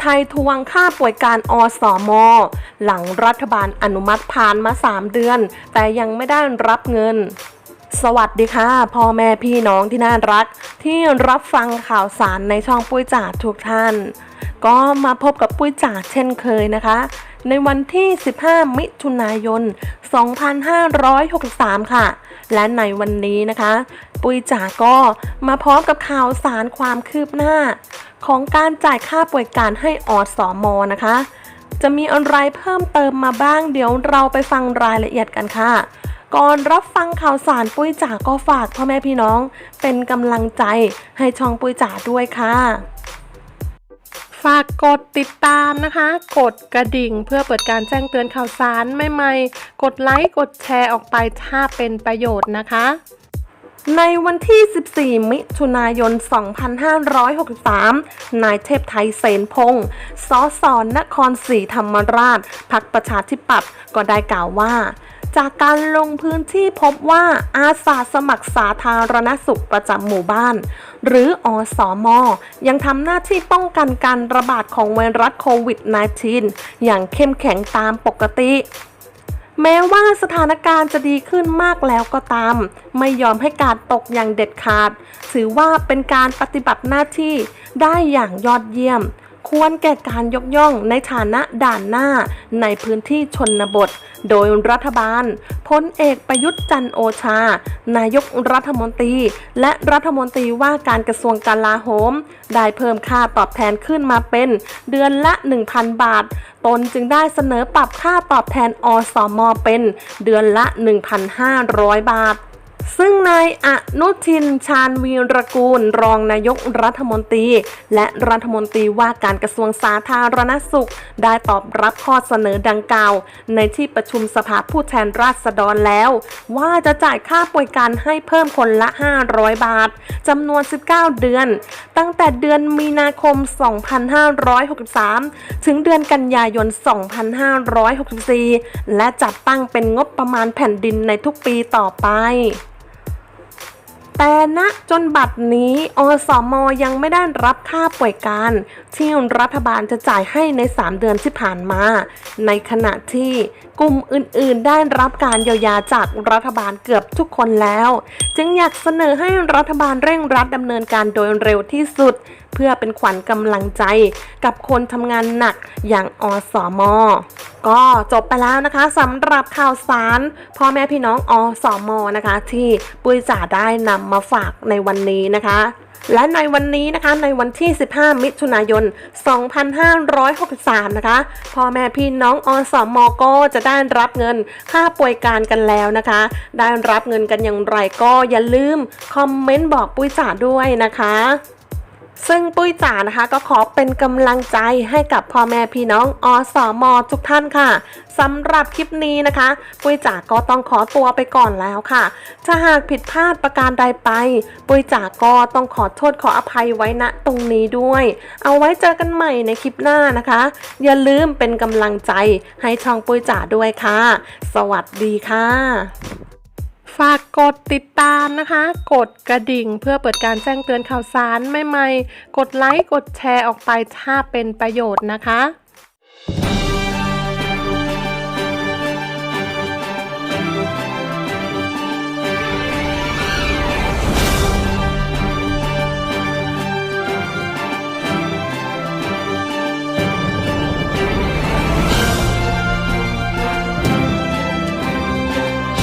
ไทยทวงค่าป่วยการอสอมหลังรัฐบาลอนุมัติผ่านมา 3 เดือน แต่ยังไม่ได้รับเงินสวัสดีค่ะพ่อแม่พี่น้องที่น่ารัก ที่รับฟังข่าวสารในช่องปุ้ยจ่าทุกท่าน ก็มาพบกับปุ้ยจ่าเช่นเคยนะคะ ในวันที่ 15 มิถุนายน 2563 ค่ะ และในวันนี้นะคะ ปุ้ยจ่าก็มาพร้อมกับข่าวสารความคืบหน้า ของการจ่ายค่าป่วยการให้อสอมนะคะ จะมีอะไรเพิ่มเติมมาบ้าง เดี๋ยวเราไปฟังรายละเอียดกันค่ะก่อนรับฟังข่าวสารปุ้ยจ๋าก็ฝากพ่อแม่พี่น้อง เป็นกำลังใจให้ช่องปุ้ยจ๋าด้วยค่ะ ฝากกดติดตามนะคะ กดกระดิ่งเพื่อเปิดการแจ้งเตือนข่าวสารใหม่ๆ กดไลค์กดแชร์ออกไปถ้าเป็นประโยชน์นะคะ ในวันที่ 14 มิถุนายน 2563 นายเทพไทยเสนพงศ์สสนครศรีธรรมราช พักประชาธิปัตย์ก็ได้กล่าวว่าจากการลงพื้นที่พบว่าอาสาสมัครสาธารณสุขประจำหมู่บ้าน หรืออสอมอยังทำหน้าที่ป้องกันการระบาดของไวรัสโควิด -19 อย่างเข้มแข็งตามปกติแม้ว่าสถานการณ์จะดีขึ้นมากแล้วก็ตาม ไม่ยอมให้การตกอย่างเด็ดขาด ถือว่าเป็นการปฏิบัติหน้าที่ได้อย่างยอดเยี่ยม ควรแก่การยกย่องในฐานะด่านหน้าในพื้นที่ชนบท โดยรัฐบาลพลเอกประยุทธ์จันโอชา นายกรัฐมนตรี และรัฐมนตรีว่าการกระทรวงกลาโหม ได้เพิ่มค่าตอบแทนขึ้นมาเป็น เดือนละ 1,000 บาท ตนจึงได้เสนอปรับค่าตอบแทนอสมอเป็น เดือนละ 1,500 บาท ซึ่งนายอนุทินชาญวีรกูล รองนายกรัฐมนตรี และรัฐมนตรีว่าการกระทรวงสาธารณสุข ได้ตอบรับข้อเสนอดังกล่าว ในที่ประชุมสภาผู้แทนราษฎรแล้ว ว่าจะจ่ายค่าป่วยการให้เพิ่มคนละ 500 บาทจำนวน 19 เดือน ตั้งแต่เดือนมีนาคม 2563 ถึงเดือนกันยายน 2564 และจัดตั้งเป็นงบประมาณแผ่นดินในทุกปีต่อไป แต่ณจนบัดนี้อสมยังไม่ได้รับค่าป่วยการที่รัฐบาลจะจ่ายให้ใน 3 เดือนที่ผ่านมา ในขณะที่กลุ่มอื่นๆ ได้รับการเยียวยาจากรัฐบาลเกือบทุกคนแล้ว จึงอยากเสนอให้รัฐบาลเร่งรัดดำเนินการโดยเร็วที่สุด เพื่อเป็นขวัญกำลังใจกับคนทำงานหนักอย่างอสมก็จบไปแล้วนะคะสำหรับข่าวสารพ่อแม่พี่น้องอสมนะคะ ที่ปุ้ยจ่าได้นำมาฝากในวันนี้นะคะและในวันนี้นะคะในวันที่ 15 มิถุนายน 2563 นะคะพ่อแม่พี่น้องอสมก็จะได้รับเงินค่าป่วยการกันแล้วนะคะ ได้รับเงินกันอย่างไรก็อย่าลืมคอมเมนต์บอกปุ้ยจ่าด้วยนะคะ ซึ่งปุ้ยจ๋านะคะก็ขอเป็นกำลังใจให้กับพ่อแม่พี่น้องอสอมอทุกท่านค่ะสำหรับคลิปนี้นะคะ ปุ้ยจ๋าก็ต้องขอตัวไปก่อนแล้วค่ะ ถ้าหากผิดพลาดประการใดไป ปุ้ยจ๋าก็ต้องขอโทษขออภัยไว้ณตรงนี้ด้วย เอาไว้เจอกันใหม่ในคลิปหน้านะคะ อย่าลืมเป็นกำลังใจให้ช่องปุ้ยจ๋าด้วยค่ะ สวัสดีค่ะ ฝากกดติดตามนะคะ กดกระดิ่งเพื่อเปิดการแจ้งเตือนข่าวสารใหม่ๆ กดไลค์ กดแชร์ออกไปถ้าเป็นประโยชน์นะคะ